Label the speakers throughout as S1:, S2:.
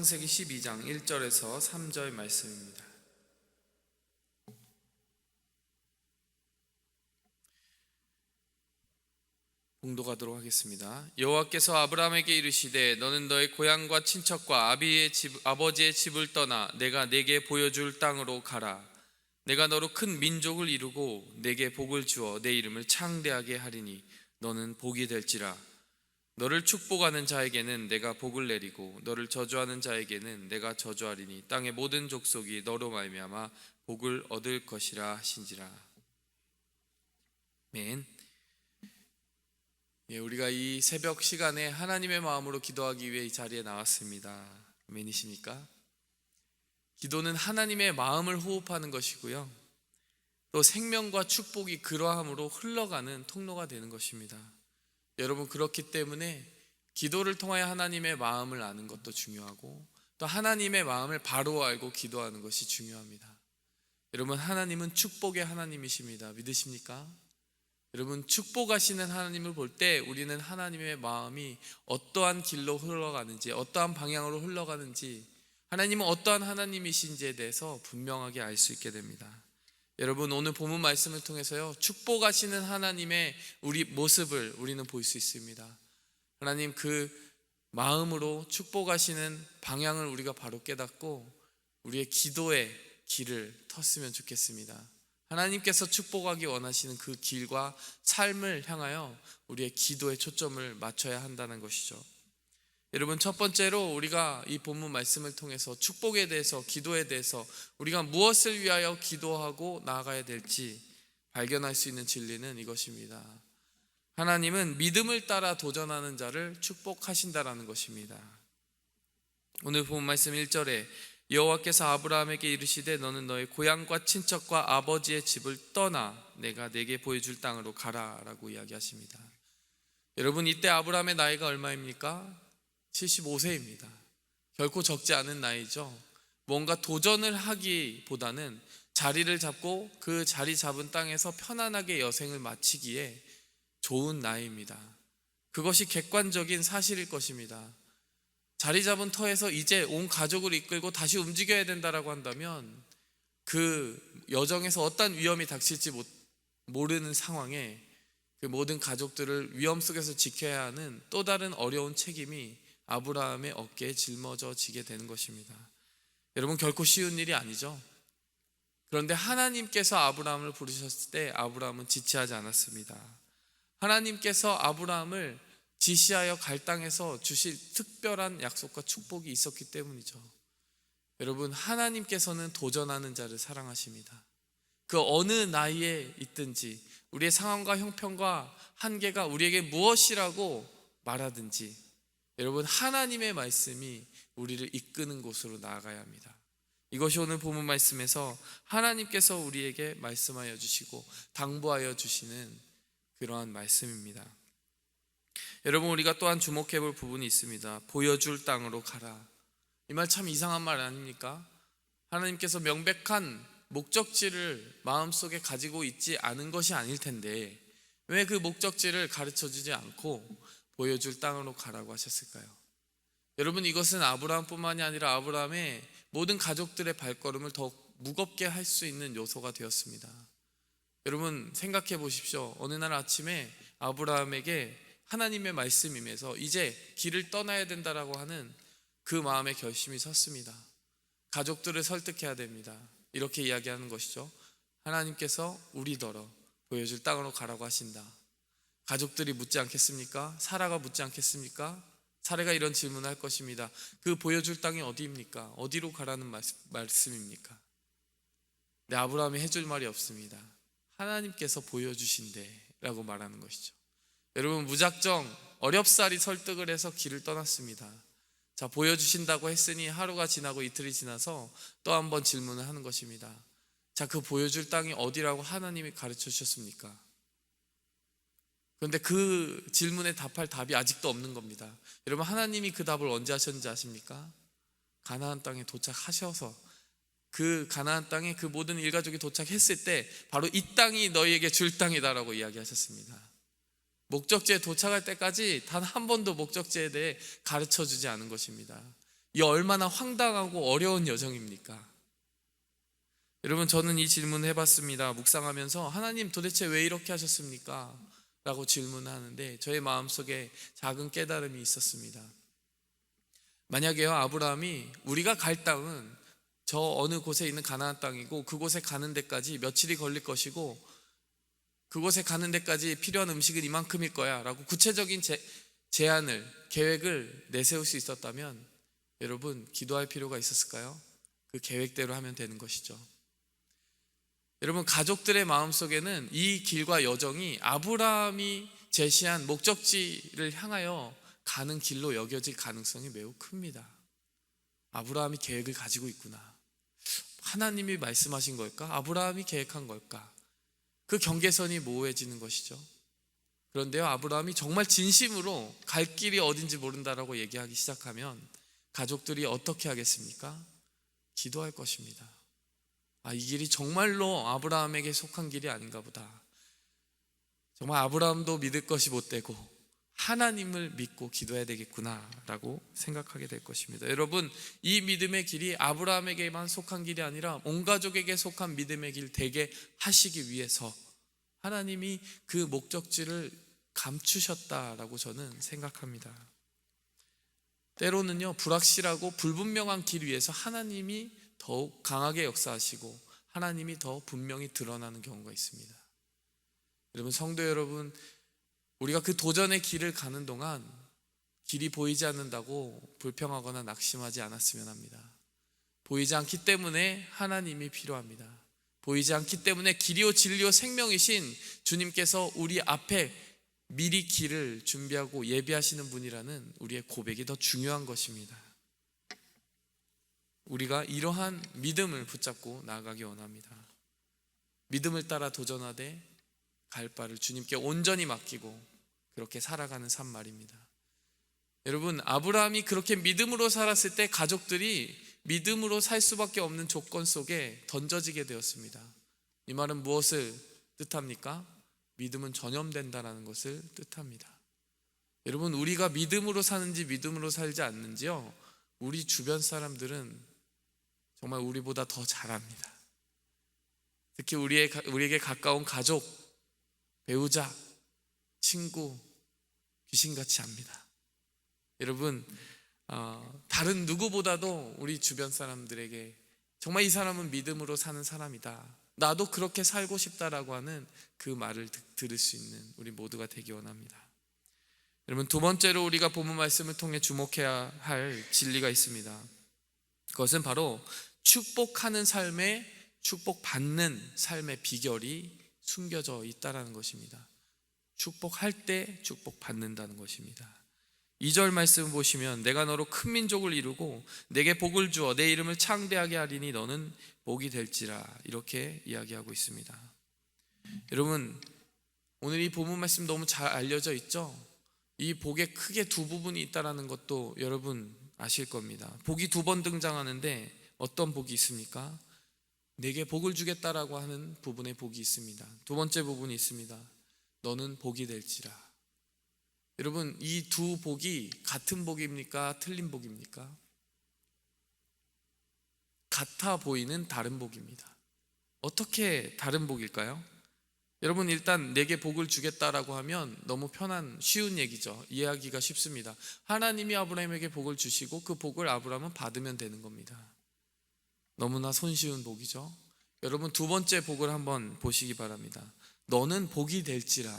S1: 창세기 12장 1절에서 3절 말씀입니다. 봉독하도록 하겠습니다. 여호와께서 아브라함에게 이르시되 너는 너의 고향과 친척과 아비의 집, 아버지의 집을 떠나 내가 내게 보여줄 땅으로 가라. 내가 너로 큰 민족을 이루고 내게 복을 주어 내 이름을 창대하게 하리니 너는 복이 될지라. 너를 축복하는 자에게는 내가 복을 내리고 너를 저주하는 자에게는 내가 저주하리니 땅의 모든 족속이 너로 말미암아 복을 얻을 것이라 하신지라. 맨. 예, 우리가 이 새벽 시간에 하나님의 마음으로 기도하기 위해 이 자리에 나왔습니다. 맨이십니까? 기도는 하나님의 마음을 호흡하는 것이고요. 또 생명과 축복이 그러함으로 흘러가는 통로가 되는 것입니다. 여러분 그렇기 때문에 기도를 통하여 하나님의 마음을 아는 것도 중요하고 또 하나님의 마음을 바로 알고 기도하는 것이 중요합니다. 여러분 하나님은 축복의 하나님이십니다. 믿으십니까? 여러분 축복하시는 하나님을 볼 때 우리는 하나님의 마음이 어떠한 길로 흘러가는지 어떠한 방향으로 흘러가는지 하나님은 어떠한 하나님이신지에 대해서 분명하게 알 수 있게 됩니다. 여러분 오늘 본문 말씀을 통해서요 축복하시는 하나님의 우리 모습을 우리는 볼 수 있습니다. 하나님 그 마음으로 축복하시는 방향을 우리가 바로 깨닫고 우리의 기도의 길을 텄으면 좋겠습니다. 하나님께서 축복하기 원하시는 그 길과 삶을 향하여 우리의 기도의 초점을 맞춰야 한다는 것이죠. 여러분 첫 번째로 우리가 이 본문 말씀을 통해서 축복에 대해서 기도에 대해서 우리가 무엇을 위하여 기도하고 나아가야 될지 발견할 수 있는 진리는 이것입니다. 하나님은 믿음을 따라 도전하는 자를 축복하신다라는 것입니다. 오늘 본 말씀 1절에 여호와께서 아브라함에게 이르시되 너는 너의 고향과 친척과 아버지의 집을 떠나 내가 내게 보여줄 땅으로 가라라고 이야기하십니다. 여러분 이때 아브라함의 나이가 얼마입니까? 75세입니다. 결코 적지 않은 나이죠. 뭔가 도전을 하기보다는 자리를 잡고 그 자리 잡은 땅에서 편안하게 여생을 마치기에 좋은 나이입니다. 그것이 객관적인 사실일 것입니다. 자리 잡은 터에서 이제 온 가족을 이끌고 다시 움직여야 된다라고 한다면 그 여정에서 어떤 위험이 닥칠지 못, 모르는 상황에 그 모든 가족들을 위험 속에서 지켜야 하는 또 다른 어려운 책임이 아브라함의 어깨에 짊어져 지게 되는 것입니다. 여러분 결코 쉬운 일이 아니죠. 그런데 하나님께서 아브라함을 부르셨을 때 아브라함은 지체하지 않았습니다. 하나님께서 아브라함을 지시하여 갈 땅에서 주실 특별한 약속과 축복이 있었기 때문이죠. 여러분, 하나님께서는 도전하는 자를 사랑하십니다. 그 어느 나이에 있든지 우리의 상황과 형편과 한계가 우리에게 무엇이라고 말하든지 여러분, 하나님의 말씀이 우리를 이끄는 곳으로 나아가야 합니다. 이것이 오늘 본문 말씀에서 하나님께서 우리에게 말씀하여 주시고 당부하여 주시는 그러한 말씀입니다. 여러분 우리가 또한 주목해 볼 부분이 있습니다. 보여줄 땅으로 가라. 이 말 참 이상한 말 아닙니까? 하나님께서 명백한 목적지를 마음속에 가지고 있지 않은 것이 아닐 텐데 왜 그 목적지를 가르쳐 주지 않고 보여줄 땅으로 가라고 하셨을까요? 여러분 이것은 아브라함뿐만이 아니라 아브라함의 모든 가족들의 발걸음을 더욱 무겁게 할 수 있는 요소가 되었습니다. 여러분 생각해 보십시오. 어느 날 아침에 아브라함에게 하나님의 말씀임에서 이제 길을 떠나야 된다라고 하는 그 마음의 결심이 섰습니다. 가족들을 설득해야 됩니다. 이렇게 이야기하는 것이죠. 하나님께서 우리더러 보여줄 땅으로 가라고 하신다. 가족들이 묻지 않겠습니까? 사라가 묻지 않겠습니까? 사례가 이런 질문을 할 것입니다. 그 보여줄 땅이 어디입니까? 어디로 가라는 말씀입니까? 네, 아브라함이 해줄 말이 없습니다. 하나님께서 보여주신대 라고 말하는 것이죠. 여러분 무작정 어렵사리 설득을 해서 길을 떠났습니다. 자 보여주신다고 했으니 하루가 지나고 이틀이 지나서 또 한 번 질문을 하는 것입니다. 자 그 보여줄 땅이 어디라고 하나님이 가르쳐 주셨습니까? 그런데 그 질문에 답할 답이 아직도 없는 겁니다. 여러분 하나님이 그 답을 언제 하셨는지 아십니까? 가나안 땅에 도착하셔서 그 가나안 땅에 그 모든 일가족이 도착했을 때 바로 이 땅이 너희에게 줄 땅이다라고 이야기하셨습니다. 목적지에 도착할 때까지 단 한 번도 목적지에 대해 가르쳐 주지 않은 것입니다. 이 얼마나 황당하고 어려운 여정입니까? 여러분 저는 이 질문 해봤습니다. 묵상하면서 하나님 도대체 왜 이렇게 하셨습니까? 라고 질문하는데 저의 마음속에 작은 깨달음이 있었습니다. 만약에요 아브라함이 우리가 갈 땅은 저 어느 곳에 있는 가나안 땅이고 그곳에 가는 데까지 며칠이 걸릴 것이고 그곳에 가는 데까지 필요한 음식은 이만큼일 거야 라고 구체적인 제, 제안을 계획을 내세울 수 있었다면 여러분 기도할 필요가 있었을까요? 그 계획대로 하면 되는 것이죠. 여러분 가족들의 마음속에는 이 길과 여정이 아브라함이 제시한 목적지를 향하여 가는 길로 여겨질 가능성이 매우 큽니다. 아브라함이 계획을 가지고 있구나. 하나님이 말씀하신 걸까? 아브라함이 계획한 걸까? 그 경계선이 모호해지는 것이죠. 그런데요, 아브라함이 정말 진심으로 갈 길이 어딘지 모른다라고 얘기하기 시작하면 가족들이 어떻게 하겠습니까? 기도할 것입니다. 아, 이 길이 정말로 아브라함에게 속한 길이 아닌가 보다. 정말 아브라함도 믿을 것이 못 되고 하나님을 믿고 기도해야 되겠구나라고 생각하게 될 것입니다. 여러분, 이 믿음의 길이 아브라함에게만 속한 길이 아니라 온 가족에게 속한 믿음의 길 되게 하시기 위해서 하나님이 그 목적지를 감추셨다라고 저는 생각합니다. 때로는요, 불확실하고 불분명한 길 위에서 하나님이 더욱 강하게 역사하시고 하나님이 더 분명히 드러나는 경우가 있습니다. 여러분 성도 여러분 우리가 그 도전의 길을 가는 동안 길이 보이지 않는다고 불평하거나 낙심하지 않았으면 합니다. 보이지 않기 때문에 하나님이 필요합니다. 보이지 않기 때문에 길이요 진리요 생명이신 주님께서 우리 앞에 미리 길을 준비하고 예비하시는 분이라는 우리의 고백이 더 중요한 것입니다. 우리가 이러한 믿음을 붙잡고 나아가기 원합니다. 믿음을 따라 도전하되 갈 바를 주님께 온전히 맡기고 그렇게 살아가는 삶 말입니다. 여러분, 아브라함이 그렇게 믿음으로 살았을 때 가족들이 믿음으로 살 수밖에 없는 조건 속에 던져지게 되었습니다. 이 말은 무엇을 뜻합니까? 믿음은 전염된다라는 것을 뜻합니다. 여러분, 우리가 믿음으로 사는지 믿음으로 살지 않는지요? 우리 주변 사람들은 정말 우리보다 더 잘합니다. 특히 우리의, 우리에게 가까운 가족, 배우자, 친구, 귀신같이 합니다. 여러분, 어, 다른 누구보다도 우리 주변 사람들에게 정말 이 사람은 믿음으로 사는 사람이다. 나도 그렇게 살고 싶다라고 하는 그 말을 듣, 들을 수 있는 우리 모두가 되기 원합니다. 여러분, 두 번째로 우리가 본문 말씀을 통해 주목해야 할 진리가 있습니다. 그것은 바로 축복하는 삶에 축복받는 삶의 비결이 숨겨져 있다라는 것입니다. 축복할 때 축복받는다는 것입니다. 2절 말씀 보시면 내가 너로 큰 민족을 이루고 내게 복을 주어 내 이름을 창대하게 하리니 너는 복이 될지라 이렇게 이야기하고 있습니다. 여러분 오늘 이 본문 말씀 너무 잘 알려져 있죠? 이 복에 크게 두 부분이 있다라는 것도 여러분 아실 겁니다. 복이 두 번 등장하는데 어떤 복이 있습니까? 내게 복을 주겠다라고 하는 부분의 복이 있습니다. 두 번째 부분이 있습니다. 너는 복이 될지라. 여러분, 이 두 복이 같은 복입니까? 틀린 복입니까? 같아 보이는 다른 복입니다. 어떻게 다른 복일까요? 여러분, 일단 내게 복을 주겠다라고 하면 너무 편한, 쉬운 얘기죠. 이해하기가 쉽습니다. 하나님이 아브라함에게 복을 주시고 그 복을 아브라함은 받으면 되는 겁니다. 너무나 손쉬운 복이죠. 여러분 두 번째 복을 한번 보시기 바랍니다. 너는 복이 될지라.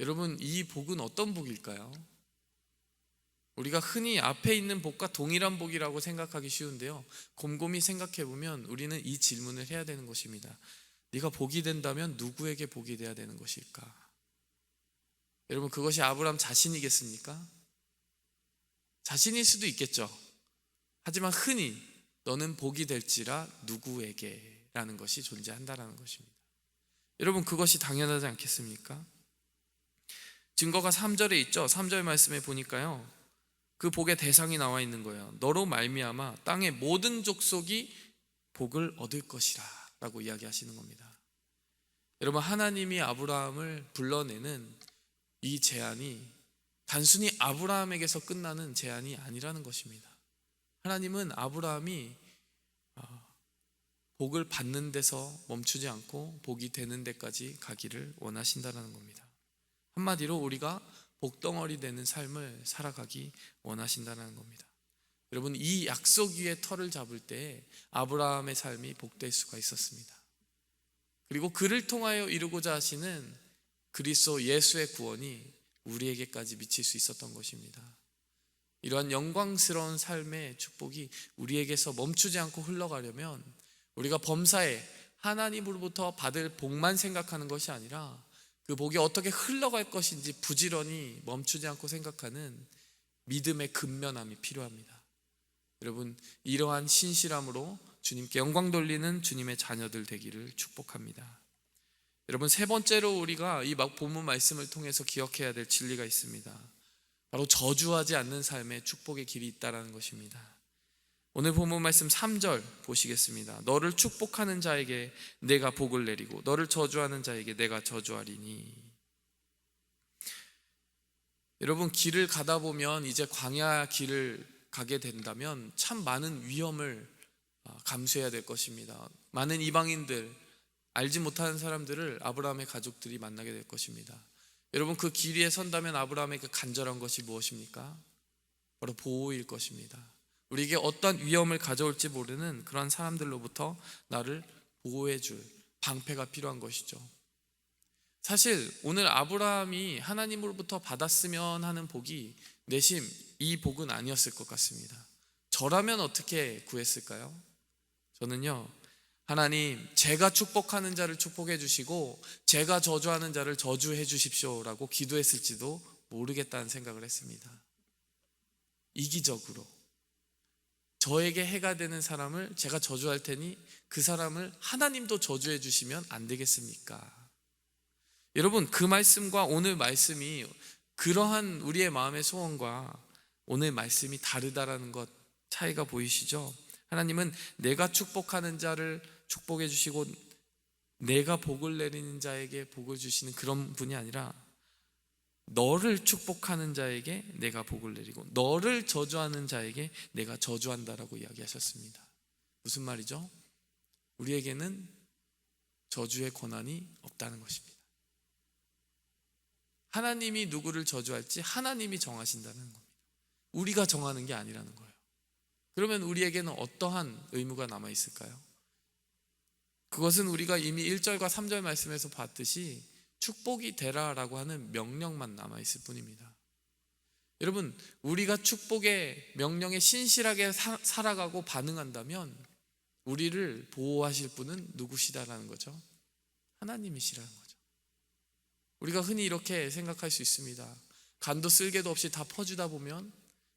S1: 여러분 이 복은 어떤 복일까요? 우리가 흔히 앞에 있는 복과 동일한 복이라고 생각하기 쉬운데요. 곰곰이 생각해 보면 우리는 이 질문을 해야 되는 것입니다. 네가 복이 된다면 누구에게 복이 돼야 되는 것일까? 여러분 그것이 아브람 자신이겠습니까? 자신일 수도 있겠죠. 하지만 흔히 너는 복이 될지라 누구에게라는 것이 존재한다라는 것입니다. 여러분 그것이 당연하지 않겠습니까? 증거가 3절에 있죠. 3절 말씀에 보니까요. 그 복의 대상이 나와 있는 거예요. 너로 말미암아 땅의 모든 족속이 복을 얻을 것이라라고 이야기하시는 겁니다. 여러분 하나님이 아브라함을 불러내는 이 제안이 단순히 아브라함에게서 끝나는 제안이 아니라는 것입니다. 하나님은 아브라함이 아, 복을 받는 데서 멈추지 않고 복이 되는 데까지 가기를 원하신다는 겁니다. 한마디로 우리가 복덩어리 되는 삶을 살아가기 원하신다는 겁니다. 여러분 이 약속 위에 털을 잡을 때 아브라함의 삶이 복될 수가 있었습니다. 그리고 그를 통하여 이루고자 하시는 그리스도 예수의 구원이 우리에게까지 미칠 수 있었던 것입니다. 이러한 영광스러운 삶의 축복이 우리에게서 멈추지 않고 흘러가려면 우리가 범사에 하나님으로부터 받을 복만 생각하는 것이 아니라 그 복이 어떻게 흘러갈 것인지 부지런히 멈추지 않고 생각하는 믿음의 근면함이 필요합니다. 여러분 이러한 신실함으로 주님께 영광 돌리는 주님의 자녀들 되기를 축복합니다. 여러분 세 번째로 우리가 이 본문 말씀을 통해서 기억해야 될 진리가 있습니다. 바로 저주하지 않는 삶의 축복의 길이 있다라는 것입니다. 오늘 본문 말씀 3절 보시겠습니다. 너를 축복하는 자에게 내가 복을 내리고 너를 저주하는 자에게 내가 저주하리니. 여러분 길을 가다 보면 이제 광야 길을 가게 된다면 참 많은 위험을 아, 감수해야 될 것입니다. 많은 이방인들 알지 못하는 사람들을 아브라함의 가족들이 만나게 될 것입니다. 여러분 그 길 위에 선다면 아브라함에게 간절한 것이 무엇입니까? 바로 보호일 것입니다. 우리에게 어떤 위험을 가져올지 모르는 그런 사람들로부터 나를 보호해 줄 방패가 필요한 것이죠. 사실 오늘 아브라함이 하나님으로부터 받았으면 하는 복이 내심 이 복은 아니었을 것 같습니다. 저라면 어떻게 구했을까요? 저는요, 하나님, 제가 축복하는 자를 축복해 주시고, 제가 저주하는 자를 저주해 주십시오라고 기도했을지도 모르겠다는 생각을 했습니다. 이기적으로. 저에게 해가 되는 사람을 제가 저주할 테니 그 사람을 하나님도 저주해 주시면 안 되겠습니까? 여러분, 그 말씀과 오늘 말씀이 그러한 우리의 마음의 소원과 오늘 말씀이 다르다라는 것 차이가 보이시죠? 하나님은 내가 축복하는 자를 축복해 주시고 내가 복을 내리는 자에게 복을 주시는 그런 분이 아니라 너를 축복하는 자에게 내가 복을 내리고 너를 저주하는 자에게 내가 저주한다라고 이야기하셨습니다. 무슨 말이죠? 우리에게는 저주의 권한이 없다는 것입니다. 하나님이 누구를 저주할지 하나님이 정하신다는 겁니다. 우리가 정하는 게 아니라는 거예요. 그러면 우리에게는 어떠한 의무가 남아 있을까요? 그것은 우리가 이미 1절과 3절 말씀에서 봤듯이 축복이 되라라고 하는 명령만 남아 있을 뿐입니다. 여러분, 우리가 축복의 명령에 신실하게 사, 살아가고 반응한다면 우리를 보호하실 분은 누구시다라는 거죠? 하나님이시라는 거죠. 우리가 흔히 이렇게 생각할 수 있습니다. 간도 쓸개도 없이 다 퍼주다 보면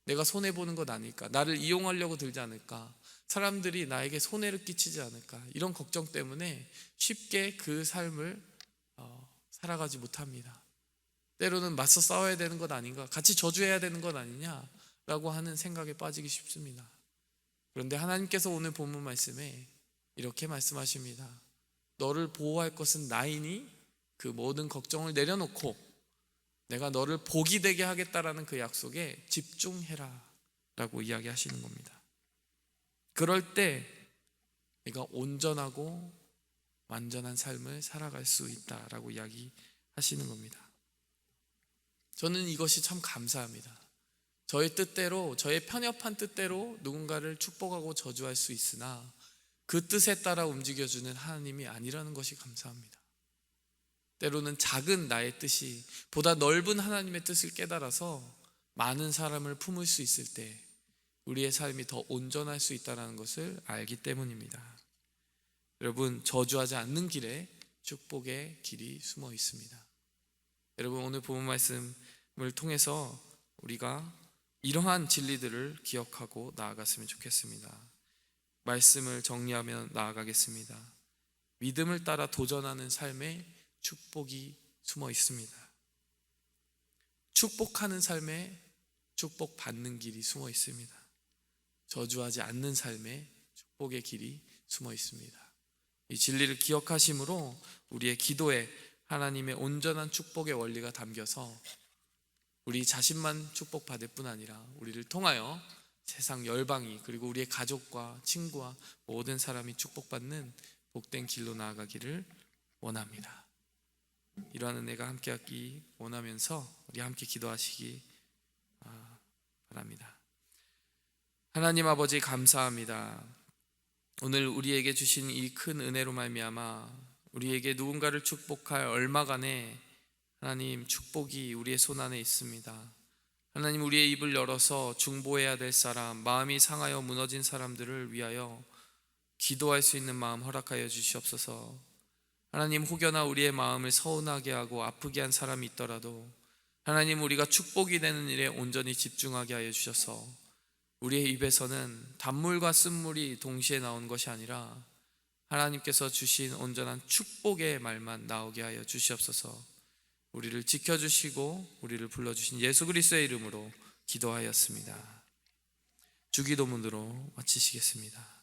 S1: 내가 손해 보는 것 아닐까? 나를 이용하려고 들지 않을까? 사람들이 나에게 손해를 끼치지 않을까? 이런 걱정 때문에 쉽게 그 삶을 어, 살아가지 못합니다. 때로는 맞서 싸워야 되는 것 아닌가? 같이 저주해야 되는 것 아니냐 라고 하는 생각에 빠지기 쉽습니다. 그런데 하나님께서 오늘 본문 말씀에 이렇게 말씀하십니다. 너를 보호할 것은 나이니 그 모든 걱정을 내려놓고 내가 너를 복이 되게 하겠다라는 그 약속에 집중해라 라고 이야기하시는 겁니다. 그럴 때 내가 온전하고 완전한 삶을 살아갈 수 있다라고 이야기하시는 겁니다. 저는 이것이 참 감사합니다. 저의 뜻대로, 저의 편협한 뜻대로 누군가를 축복하고 저주할 수 있으나 그 뜻에 따라 움직여주는 하나님이 아니라는 것이 감사합니다. 때로는 작은 나의 뜻이 보다 넓은 하나님의 뜻을 깨달아서 많은 사람을 품을 수 있을 때 우리의 삶이 더 온전할 수 있다는 것을 알기 때문입니다. 여러분, 저주하지 않는 길에 축복의 길이 숨어 있습니다. 여러분, 오늘 본 말씀을 통해서 우리가 이러한 진리들을 기억하고 나아갔으면 좋겠습니다. 말씀을 정리하며 나아가겠습니다. 믿음을 따라 도전하는 삶에 축복이 숨어 있습니다. 축복하는 삶에 축복 받는 길이 숨어 있습니다. 저주하지 않는 삶에 축복의 길이 숨어 있습니다. 이 진리를 기억하심으로 우리의 기도에 하나님의 온전한 축복의 원리가 담겨서 우리 자신만 축복받을 뿐 아니라 우리를 통하여 세상 열방이 그리고 우리의 가족과 친구와 모든 사람이 축복받는 복된 길로 나아가기를 원합니다. 이러한 은혜가 함께 하기 원하면서 우리 함께 기도하시기 아, 바랍니다. 하나님 아버지 감사합니다. 오늘 우리에게 주신 이 큰 은혜로 말미암아 우리에게 누군가를 축복할 얼마간의 하나님 축복이 우리의 손 안에 있습니다. 하나님 우리의 입을 열어서 중보해야 될 사람, 마음이 상하여 무너진 사람들을 위하여 기도할 수 있는 마음 허락하여 주시옵소서. 하나님 혹여나 우리의 마음을 서운하게 하고 아프게 한 사람이 있더라도 하나님 우리가 축복이 되는 일에 온전히 집중하게 하여 주셔서 우리의 입에서는 단물과 쓴물이 동시에 나온 것이 아니라 하나님께서 주신 온전한 축복의 말만 나오게 하여 주시옵소서. 우리를 지켜주시고 우리를 불러주신 예수 그리스도의 이름으로 기도하였습니다. 주기도문으로 마치시겠습니다.